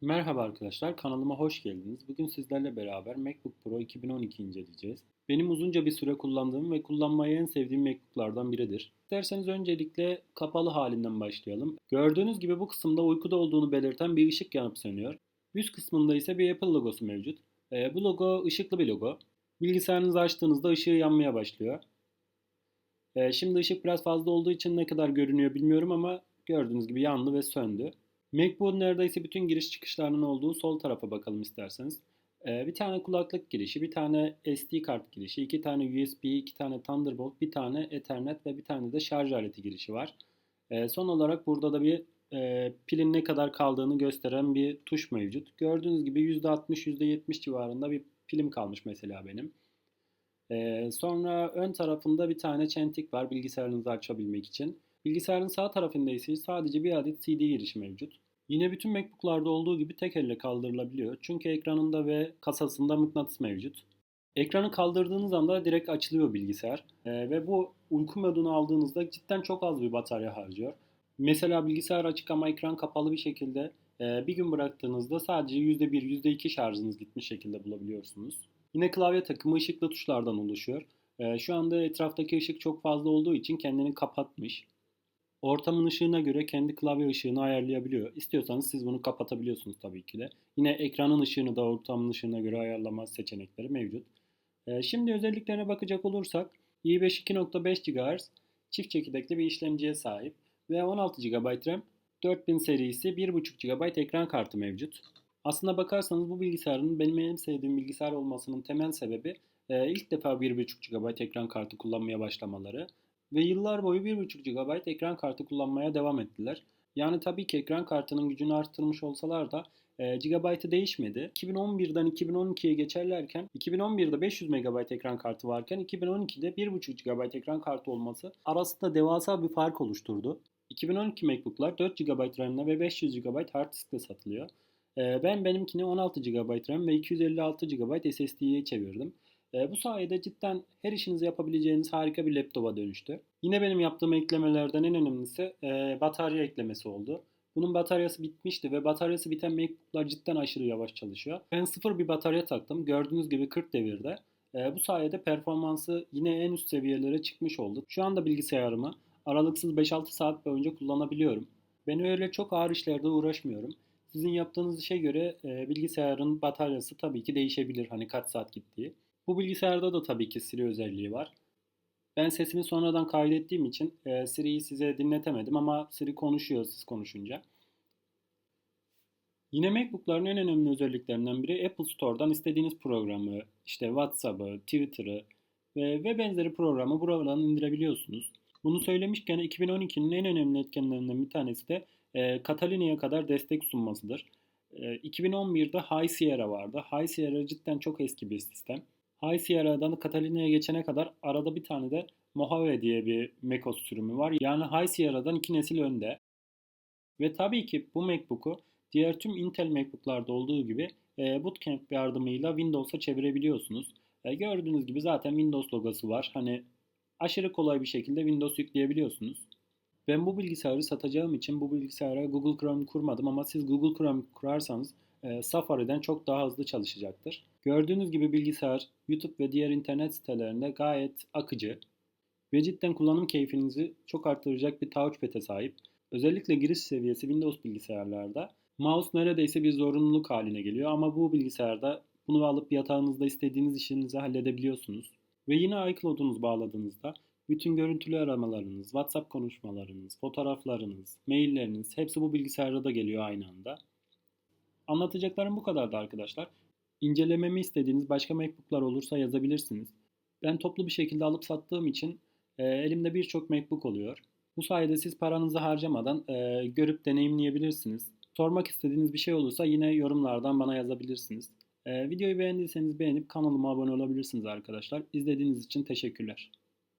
Merhaba arkadaşlar, kanalıma hoş geldiniz. Bugün sizlerle beraber MacBook Pro 2012 inceleyeceğiz. Benim uzunca bir süre kullandığım ve kullanmayı en sevdiğim MacBook'lardan biridir. İsterseniz öncelikle kapalı halinden başlayalım. Gördüğünüz gibi bu kısımda uykuda olduğunu belirten bir ışık yanıp sönüyor. Üst kısmında ise bir Apple logosu mevcut. Ee, bu logo ışıklı bir logo. Bilgisayarınızı açtığınızda ışığı yanmaya başlıyor. Ee, şimdi ışık biraz fazla olduğu için ne kadar görünüyor bilmiyorum ama gördüğünüz gibi yandı ve söndü. MacBook'un neredeyse bütün giriş çıkışlarının olduğu sol tarafa bakalım isterseniz. Ee, bir tane kulaklık girişi, bir tane SD kart girişi, iki tane USB, iki tane Thunderbolt, bir tane Ethernet ve bir tane de şarj aleti girişi var. Ee, son olarak burada da bir e, pilin ne kadar kaldığını gösteren bir tuş mevcut. Gördüğünüz gibi %60, %70 civarında bir pilim kalmış mesela benim. Ee, sonra ön tarafında bir tane çentik var bilgisayarınızı açabilmek için. Bilgisayarın sağ tarafında ise sadece bir adet CD girişi mevcut. Yine bütün MacBook'larda olduğu gibi tek elle kaldırılabiliyor. Çünkü ekranında ve kasasında mıknatıs mevcut. Ekranı kaldırdığınız anda direkt açılıyor bilgisayar. Ee, ve bu uyku modunu aldığınızda cidden çok az bir batarya harcıyor. Mesela bilgisayar açık ama ekran kapalı bir şekilde e, bir gün bıraktığınızda sadece %1, %2 şarjınız gitmiş şekilde bulabiliyorsunuz. Yine klavye takımı ışıklı tuşlardan oluşuyor. E, şu anda etraftaki ışık çok fazla olduğu için kendini kapatmış. Ortamın ışığına göre kendi klavye ışığını ayarlayabiliyor. İstiyorsanız siz bunu kapatabiliyorsunuz tabii ki de. Yine ekranın ışığını da ortamın ışığına göre ayarlama seçenekleri mevcut. Ee, şimdi özelliklerine bakacak olursak i5 2.5 GHz çift çekirdekli bir işlemciye sahip ve 16 GB RAM 4000 serisi 1.5 GB ekran kartı mevcut. Aslına bakarsanız bu bilgisayarın benim en sevdiğim bilgisayar olmasının temel sebebi e, ilk defa 1.5 GB ekran kartı kullanmaya başlamaları ve yıllar boyu 1.5 GB ekran kartı kullanmaya devam ettiler. Yani tabii ki ekran kartının gücünü arttırmış olsalar da e, gigabaytı değişmedi. 2011'den 2012'ye geçerlerken 2011'de 500 MB ekran kartı varken 2012'de 1.5 GB ekran kartı olması arasında devasa bir fark oluşturdu. 2012 MacBook'lar 4 GB RAM'le ve 500 GB hard diskle satılıyor. E, ben benimkini 16 GB RAM ve 256 GB SSD'ye çevirdim. E, bu sayede cidden her işinizi yapabileceğiniz harika bir laptopa dönüştü. Yine benim yaptığım eklemelerden en önemlisi e, batarya eklemesi oldu. Bunun bataryası bitmişti ve bataryası biten MacBook'lar cidden aşırı yavaş çalışıyor. Ben sıfır bir batarya taktım. Gördüğünüz gibi 40 devirde. E, bu sayede performansı yine en üst seviyelere çıkmış oldu. Şu anda bilgisayarımı aralıksız 5-6 saat boyunca kullanabiliyorum. Ben öyle çok ağır işlerde uğraşmıyorum. Sizin yaptığınız işe göre e, bilgisayarın bataryası tabii ki değişebilir hani kaç saat gittiği. Bu bilgisayarda da tabii ki Siri özelliği var. Ben sesimi sonradan kaydettiğim için e, Siri'yi size dinletemedim ama Siri konuşuyor siz konuşunca. Yine MacBook'ların en önemli özelliklerinden biri Apple Store'dan istediğiniz programı, işte WhatsApp'ı, Twitter'ı ve, ve benzeri programı buradan indirebiliyorsunuz. Bunu söylemişken 2012'nin en önemli etkenlerinden bir tanesi de e, Catalina'ya kadar destek sunmasıdır. E, 2011'de High Sierra vardı. High Sierra cidden çok eski bir sistem. High Sierra'dan Catalina'ya geçene kadar arada bir tane de Mojave diye bir macOS sürümü var. Yani High Sierra'dan iki nesil önde. Ve tabii ki bu MacBook'u diğer tüm Intel MacBook'larda olduğu gibi e, Bootcamp yardımıyla Windows'a çevirebiliyorsunuz. E, gördüğünüz gibi zaten Windows logosu var. Hani aşırı kolay bir şekilde Windows yükleyebiliyorsunuz. Ben bu bilgisayarı satacağım için bu bilgisayara Google Chrome kurmadım ama siz Google Chrome kurarsanız e, Safari'den çok daha hızlı çalışacaktır. Gördüğünüz gibi bilgisayar YouTube ve diğer internet sitelerinde gayet akıcı ve cidden kullanım keyfinizi çok arttıracak bir touchpad'e sahip. Özellikle giriş seviyesi Windows bilgisayarlarda mouse neredeyse bir zorunluluk haline geliyor ama bu bilgisayarda bunu alıp yatağınızda istediğiniz işinizi halledebiliyorsunuz. Ve yine iCloud'unuz bağladığınızda bütün görüntülü aramalarınız, WhatsApp konuşmalarınız, fotoğraflarınız, mailleriniz hepsi bu bilgisayarda da geliyor aynı anda. Anlatacaklarım bu kadardı arkadaşlar. İncelememi istediğiniz başka MacBook'lar olursa yazabilirsiniz. Ben toplu bir şekilde alıp sattığım için e, elimde birçok MacBook oluyor. Bu sayede siz paranızı harcamadan e, görüp deneyimleyebilirsiniz. Sormak istediğiniz bir şey olursa yine yorumlardan bana yazabilirsiniz. E, videoyu beğendiyseniz beğenip kanalıma abone olabilirsiniz arkadaşlar. İzlediğiniz için teşekkürler.